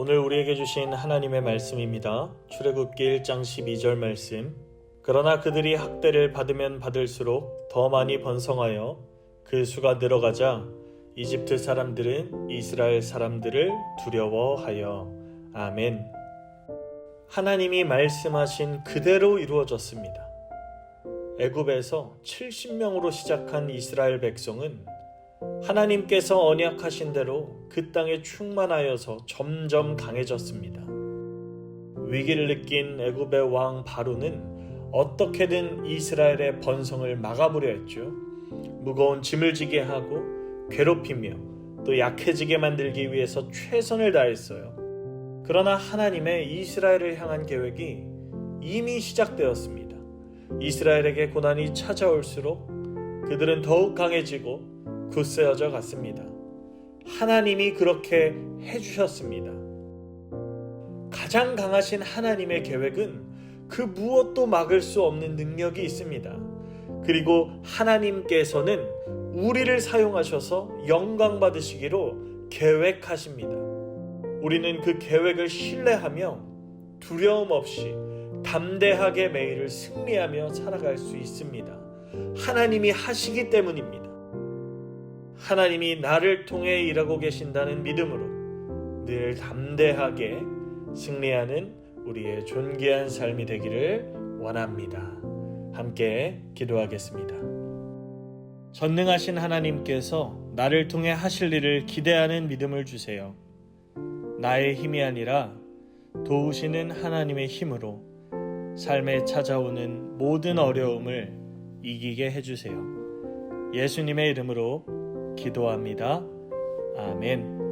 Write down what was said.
오늘 우리에게 주신 하나님의 말씀입니다. 출애굽기 1장 12절 말씀. 그러나 그들이 학대를 받으면 받을수록 더 많이 번성하여 그 수가 늘어가자 이집트 사람들은 이스라엘 사람들을 두려워하여 아멘. 하나님이 말씀하신 그대로 이루어졌습니다. 애굽에서 70명으로 시작한 이스라엘 백성은 하나님께서 언약하신 대로 그 땅에 충만하여서 점점 강해졌습니다. 위기를 느낀 애굽의 왕 바로는 어떻게든 이스라엘의 번성을 막아보려 했죠. 무거운 짐을 지게 하고 괴롭히며 또 약해지게 만들기 위해서 최선을 다했어요. 그러나 하나님의 이스라엘을 향한 계획이 이미 시작되었습니다. 이스라엘에게 고난이 찾아올수록 그들은 더욱 강해지고 굳세어져 갔습니다. 하나님이 그렇게 해주셨습니다. 가장 강하신 하나님의 계획은 그 무엇도 막을 수 없는 능력이 있습니다. 그리고 하나님께서는 우리를 사용하셔서 영광 받으시기로 계획하십니다. 우리는 그 계획을 신뢰하며 두려움 없이 담대하게 매일을 승리하며 살아갈 수 있습니다. 하나님이 하시기 때문입니다. 하나님이 나를 통해 일하고 계신다는 믿음으로 늘 담대하게 승리하는 우리의 존귀한 삶이 되기를 원합니다. 함께 기도하겠습니다. 전능하신 하나님께서 나를 통해 하실 일을 기대하는 믿음을 주세요. 나의 힘이 아니라 도우시는 하나님의 힘으로 삶에 찾아오는 모든 어려움을 이기게 해주세요. 예수님의 이름으로 기도합니다. 아멘.